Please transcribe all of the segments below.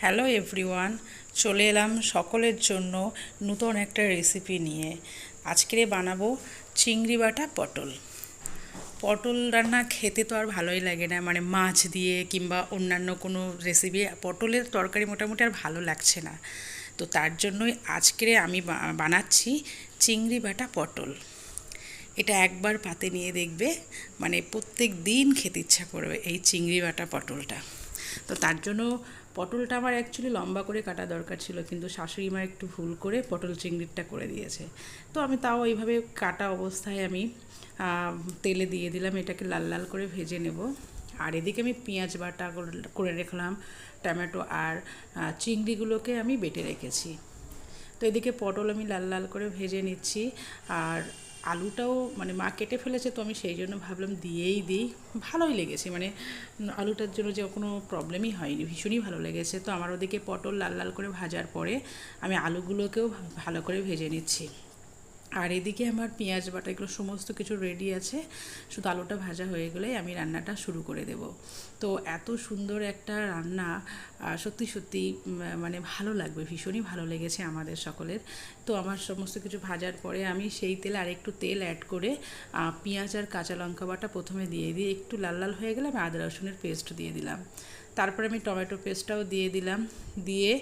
Hello everyone চলে এলাম সকলের জন্য নতুন একটা রেসিপি নিয়ে। আজকে বানাবো চিংড়ি বাটা পটল। পটল রান্না খেতে তো আর ভালোই লাগে না মানে মাছ দিয়ে কিংবা অন্যান্য কোনো রেসিপি পটলের তরকারি মোটামুটি আর ভালো লাগছে না। তো তার জন্যই আজকে আমি বানাচ্ছি চিংড়ি বাটা পটল। এটা একবার পাতে নিয়ে দেখবে মানে প্রত্যেক দিন খেতে ইচ্ছা করবে এই চিংড়ি বাটা পটলটা। তো তার জন্য পটলটা আমার অ্যাকচুয়ালি লম্বা করে কাটা দরকার ছিল, কিন্তু শাশুড়ি মা একটু ভুল করে পটল চিংড়িটা করে দিয়েছে। তো আমি তাও এইভাবে কাটা অবস্থায় আমি তেলে দিয়ে দিলাম, এটাকে লাল লাল করে ভেজে নেব। আর এদিকে আমি পেঁয়াজ বাটা করে- রাখলাম, টমেটো আর চিংড়িগুলোকে আমি বেটে রেখেছি। তো এদিকে পটল আমি লাল লাল করে ভেজে নিচ্ছি, আর আলুটাও মানে মা কেটে ফেলেছে, তো আমি সেই জন্য ভাবলাম দিয়েই দিই। ভালোই লেগেছে মানে আলুটার জন্য যে কোনো প্রবলেমই হয়নি, ভীষণই ভালো লেগেছে। তো আমার ওদিকে পটল লাল লাল করে ভাজার পরে আমি আলুগুলোকেও ভালো করে ভেজে নিচ্ছি। আর এদিকে আমার পেঁয়াজ বাটা, এগুলো সমস্ত কিছু রেডি আছে। শুধু আলুটা ভাজা হয়ে গেলেই আমি রান্নাটা শুরু করে দেব। তো এত সুন্দর একটা রান্না সত্যি সত্যি মানে ভালো লাগবে, ভীষণই ভালো লেগেছে আমাদের সকলের। তো আমার সমস্ত কিছু ভাজার পরে আমি সেই তেলে আর একটু তেল অ্যাড করে পেঁয়াজ আর কাঁচা লঙ্কা বাটা প্রথমে দিয়ে দিয়ে একটু লাল লাল হয়ে গেলে আমি আদা, রসুনের পেস্ট দিয়ে দিলাম। তারপরে আমি টমেটো পেস্টটাও দিয়ে দিলাম। দিয়ে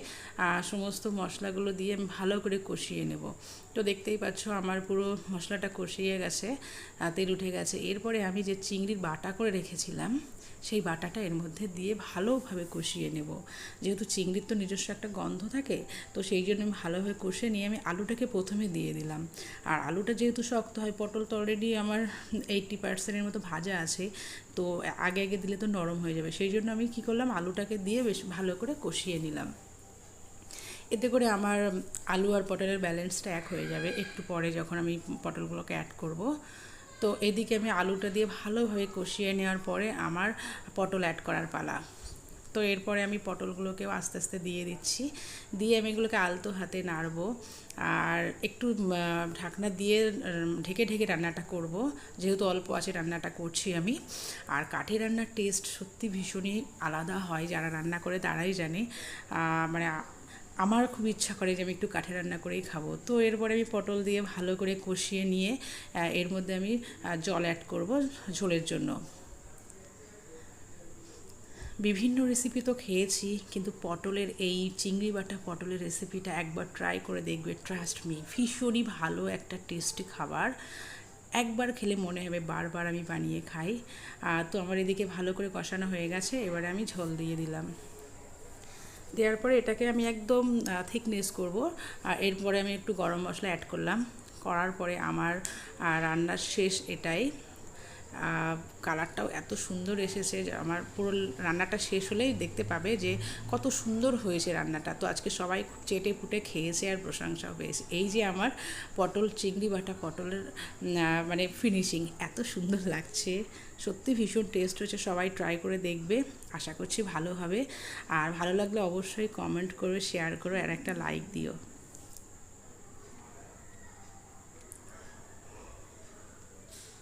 সমস্ত মশলাগুলো দিয়ে আমি ভালো করে কষিয়ে নেব। তো দেখতেই পাচ্ছ আমার পুরো মশলাটা কষিয়ে গেছে, তেল উঠে গেছে। এরপরে আমি যে চিংড়ির বাটা করে রেখেছিলাম, সেই বাটাটা এর মধ্যে দিয়ে ভালোভাবে কষিয়ে নেব। যেহেতু চিংড়ির তো নিজস্ব একটা গন্ধ থাকে, তো সেই জন্য আমি ভালোভাবে কষে নিয়ে আমি আলুটাকে প্রথমে দিয়ে দিলাম। আর আলুটা যেহেতু শক্ত হয়, পটল তো অলরেডি আমার এইট্টি পার্সেন্টের মতো ভাজা আছে, তো আগে আগে দিলে তো নরম হয়ে যাবে। সেই জন্য আমি কি করলাম, আলুটাকে দিয়ে বেশ ভালো করে কষিয়ে নিলাম। এতে করে আমার আলু আর পটলের ব্যালেন্সটা এক হয়ে যাবে একটু পরে যখন আমি পটলগুলোকে অ্যাড করব। তো এদিকে আমি আলুটা দিয়ে ভালোভাবে কষিয়ে নেওয়ার পরে আমার পটল অ্যাড করার পালা। তো এরপরে আমি পটলগুলোকেও আস্তে আস্তে দিয়ে দিচ্ছি। দিয়ে আমি এগুলোকে আলতো হাতে নাড়বো। আর একটু ঢাকনা দিয়ে ঢেকে ঢেকে রান্নাটা করব। যেহেতু অল্প আছে রান্নাটা করছি আমি। আর কাঠি রান্নার টেস্ট সত্যি ভীষণই আলাদা হয়। যারা রান্না করে তারাই জানে। মানে আমার খুব ইচ্ছা করে যে আমি একটু কাঠে রান্না করেই খাব। তো এরপরে আমি পটল দিয়ে ভালো করে কষিয়ে নিয়ে এর মধ্যে আমি জল অ্যাড করব ঝোলের জন্য। বিভিন্ন রেসিপি তো খেয়েছি, কিন্তু পটলের এই চিংড়ি বাটা পটলের রেসিপিটা একবার ট্রাই করে দেখবে ট্রাস্ট মি ভীষণই ভালো একটা টেস্টি খাবার। একবার খেলে মনে হবে বারবার আমি বানিয়ে খাই। তো আমার এদিকে ভালো করে কষানো হয়ে গেছে, এবারে আমি ঝোল দিয়ে দিলাম। দেওয়ার পরে এটাকে আমি একদম থিকনেস করব। আর এরপরে আমি একটু গরম মশলা অ্যাড করলাম। করার পরে আমার রান্নার শেষ এটাই। কালারটাও এত সুন্দর এসেছে যে আমার পুরো রান্নাটা শেষ হলেই দেখতে পাবে যে কত সুন্দর হয়েছে রান্নাটা। তো আজকে সবাই চেটে ফুটে খেয়েছে আর প্রশংসাও পেয়েছে। এই যে আমার পটল চিংড়ি বাটা পটলের মানে ফিনিশিং এত সুন্দর লাগছে। সত্যি ভীষণ টেস্ট হয়েছে, সবাই ট্রাই করে দেখবে। আশা করছি ভালো হবে। আর ভালো লাগলে অবশ্যই কমেন্ট করবে শেয়ার করো, আর একটা লাইক দিও।